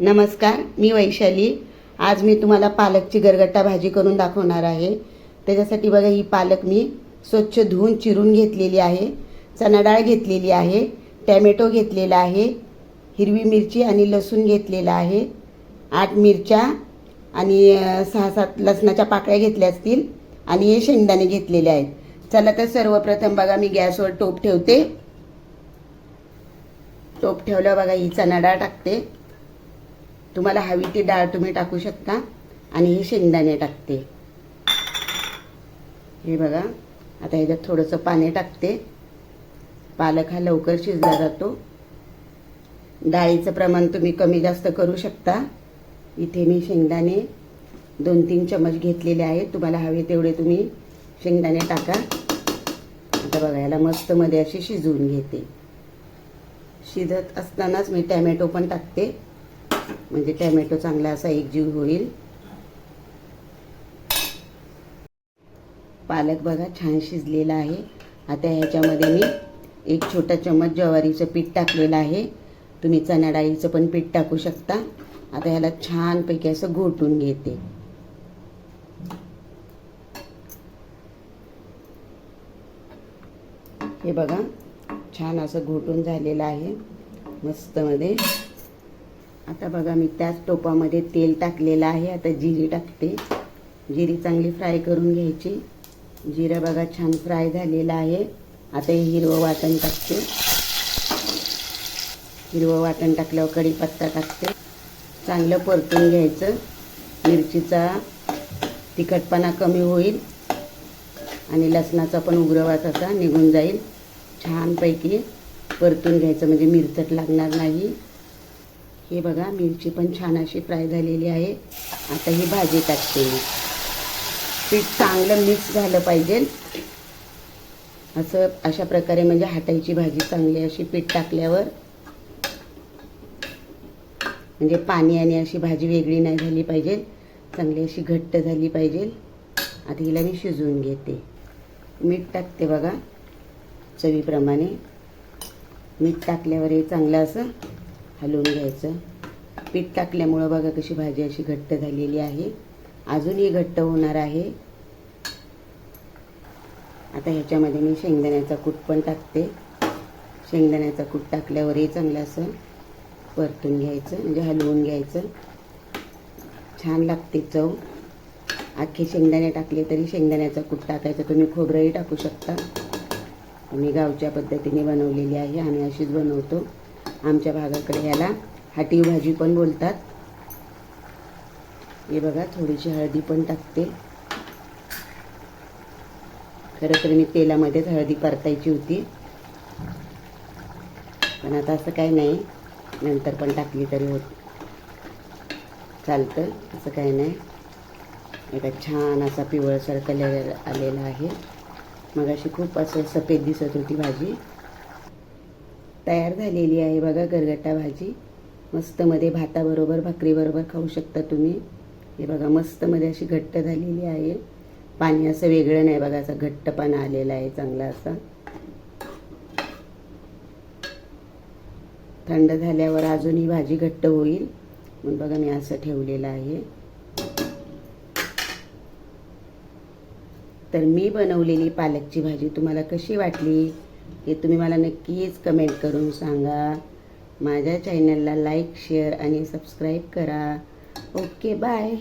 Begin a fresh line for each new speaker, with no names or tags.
नमस्कार मी वैशाली. आज मी तुम्हाला पालकची गरगट्टा भाजी करून दाखवणार आहे. त्याच्यासाठी बघा ही पालक मी स्वच्छ धुवून चिरून घेतलेली आहे. चणा डाळ घेतलेली आहे टॅमॅटो घेतलेला आहे हिरवी मिरची आणि लसूण घेतलेला आहे आठ मिरच्या आणि सहा सात लसणाच्या पाकळ्या घेतल्या असतील आणि हे शेंगदाणे घेतलेले आहेत. चला तर सर्वप्रथम बघा मी गॅसवर टोप ठेवते. टोप ठेवल्यावर बघा ही चणा डाळ टाकते. तुम्हाला हवी ती डाळ तुम्ही टाकू शकता आणि हे शेंगदाणे टाकते. हे बघा आता ह्याच्यात थोडंसं पाणी टाकते. पालक हा लवकर शिजला जातो. डाळीचं प्रमाण तुम्ही कमी जास्त करू शकता. इथे मी शेंगदाणे दोन तीन चमच घेतलेले आहेत. तुम्हाला हवे तेवढे तुम्ही शेंगदाणे टाका. आता बघा याला मस्त मध्ये अशी शिजवून घेते. शिजत असतानाच मी टॅमॅटो पण टाकते. म्हणजे टॅमॅटो चांगला असा एकजीव होईल. पालक बघा छान शिजलेला आहे. आता ह्याच्यामध्ये मी एक छोटा चम्मच ज्वारीचं पीठ टाकलेलं आहे. तुम्ही चणा डाळीचं पण पीठ टाकू शकता. आता ह्याला छानपैकी असं घोटून घेते. हे बघा छान असं घोटून झालेलं आहे. मस्तमध्ये आता बघा मी त्याच टोपामध्ये तेल टाकलेलं आहे. आता जिरी टाकते. जिरी चांगली फ्राय करून घ्यायची. जिरं बघा छान फ्राय झालेलं आहे. आता हे हिरवं वाटण टाकते. हिरवं वाटण टाकल्यावर कढीपत्ता टाकते. चांगलं परतून घ्यायचं. मिरचीचा तिखटपणा कमी होईल आणि लसणाचा पण उग्रवास असा निघून जाईल. छानपैकी परतून घ्यायचं. म्हणजे मिरचट लागणार नाही. हे बघा मिरची पण छान अशी फ्राय झालेली आहे. आता ही भाजी टाकते मी. पीठ चांगलं मिक्स झालं पाहिजे. असं अशा प्रकारे म्हणजे हाताची भाजी चांगली अशी पीठ टाकल्यावर. म्हणजे पाणी आणि अशी भाजी वेगळी नाही झाली पाहिजे. चांगली अशी घट्ट झाली पाहिजे. आता हिला मी शिजवून घेते. मीठ टाकते बघा चवीप्रमाणे. मीठ टाकल्यावर हे चांगलं असं हलवून घ्यायचं. पीठ टाकल्यामुळं बघा कशी भाजी अशी घट्ट झालेली आहे. अजूनही घट्ट होणार आहे. आता ह्याच्यामध्ये मी शेंगदाण्याचा कूट पण टाकते. शेंगदाण्याचा कूट टाकल्यावरही चांगलं असं परतून घ्यायचं म्हणजे हलवून घ्यायचं. छान लागते चव. अख्खे शेंगदाणे टाकले तरी शेंगदाण्याचा कूट टाकायचा. तुम्ही खोबरंही टाकू शकता. मी गावच्या पद्धतीने बनवलेली आहे आम्ही अशीच बनवतो. आमच्या भागाकडे याला हाटी भाजी पण बोलतात. हे बघा थोडीशी हळदी पण टाकते. खरं तर मी तेलामध्येच हळदी परतायची होती. पण आता असं काही नाही. नंतर पण टाकली तरी होत. चालतं असं काही नाही. एका छान असा पिवळसर कलर आलेला आहे. मग अशी खूप असं सफेद दिसत होती भाजी. तयार झालेली आहे बघा गरगट्टा भाजी. मस्तमध्ये भाताबरोबर भाकरीबरोबर खाऊ शकता तुम्ही. हे बघा मस्तमध्ये अशी घट्ट झालेली आहे. पाणी असं वेगळं नाही बघा असं घट्टपणा आलेला आहे चांगला असा. थंड झाल्यावर अजूनही भाजी घट्ट होईल. म्हणून बघा मी असं ठेवलेलं आहे. तर मी बनवलेली पालकची भाजी तुम्हाला कशी वाटली? हे तुम्ही मला नक्कीच कमेंट करून सांगा. माझ्या चॅनलला लाईक शेअर आणि सबस्क्राईब करा. Okay bye